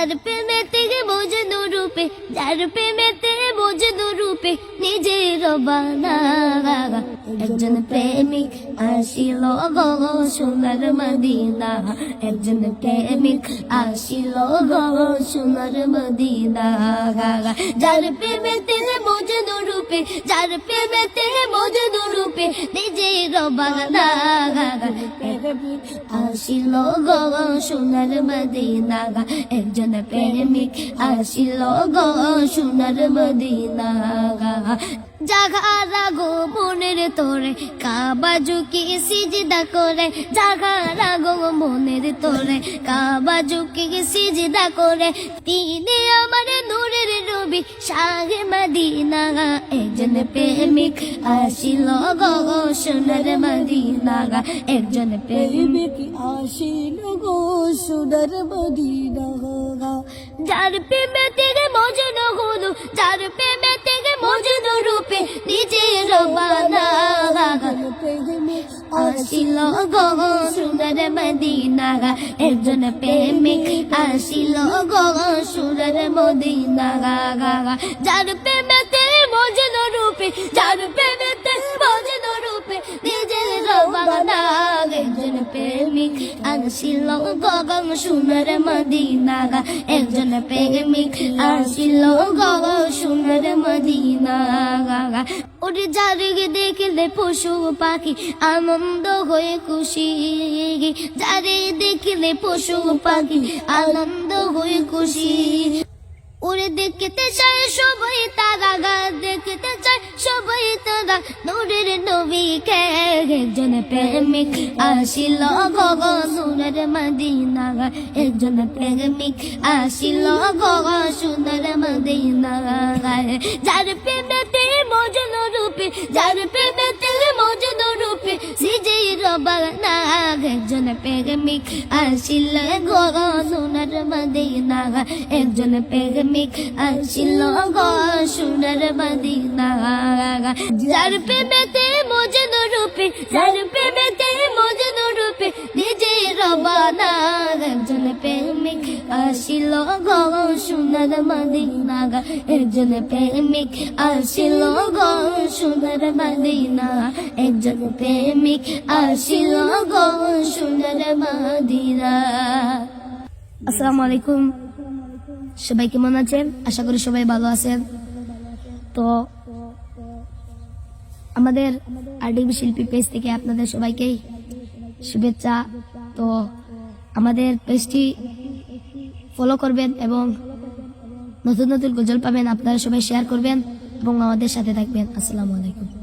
যার প্রেমেতে বোঝনো রূপে, যার প্রেমেতে বোঝনো রূপে নিজের একজন প্রেমিক আসিল গো সোনার মদিনা। একজন প্রেমিক আসিল গো সোনার মদিনা। যার প্রেমেতে বোঝনো রূপে, যার প্রেমেতে বোঝনো রূপে নিজের বানা আসিল গো সোনার মদিনা। একজন প্রেমিক আসিল গো সোনার মদিনা জাগারা গো মনের তোরে, কাবা ঝুঁকি সিজদা করে। জাগারা গো মনের তোরে, কাবা ঝুঁকি সিজদা করে। তিনি আমার নূরের নবী, শাহে মদিনা। একজন প্রেমিক আসিল গো সোনার মদিনা একজন প্রেমিক আসিল গো সোনার মদিনা যার প্রেমে মজন হলো যার প্রেমে থেকে মজুন রূপে নিজে রবানা আসিল গো সুন্দর মদিনা একজন প্রেমিক আসিল গো সুন্দর মদিনা যার প্রেমেতে মজুন রূপে, যার প্রেমেতে প্রেমিক আসিল গো সুন্দর মদিনা একজন প্রেমিক আসিল গো সুন্দর মদিনা ওরে যারে দেখলে পশু পাখি আনন্দ হয়ে খুশি। যারে দেখলে পশু পাখি আনন্দ হয়ে খুশি। ওরে দেখতে চায় সবাই তারা গা দেখতে চায় তারা নূরের নবীকে একজন প্রেমিক আসিল গগ সুন্দর মদিনা একজন প্রেমিক আসিল গগ সুন্দর মদিনা যার প্রেমেতে মজন রূপে, যার রবানা একজন প্রেমিক আসিল গগ সোনার মদিনা একজন প্রেমিক আসিল গো সোনার মদিনা যার প্রেমেতে মজন রূপে যার প্রেমেতে মজন রূপে নিজে রবানা একজন প্রেমিক আসিল গো সোনার মদিনা একজন প্রেমিক আসিল গো সোনার মদিনা, একজন প্রেমিক আসিল গো সোনার মদিনা। আসসালামু আলাইকুম। সবাই কেমন আছেন? আশা করি সবাই ভালো আছেন। তো আমাদের আরডিবি শিল্পী পেজ থেকে আপনাদের সবাইকেই শুভেচ্ছা। তো আমাদের পেজটি ফলো করবেন এবং নতুন নতুন গজল পাবেন। আপনারা সবাই শেয়ার করবেন এবং আমাদের সাথে থাকবেন। আসসালামু আলাইকুম।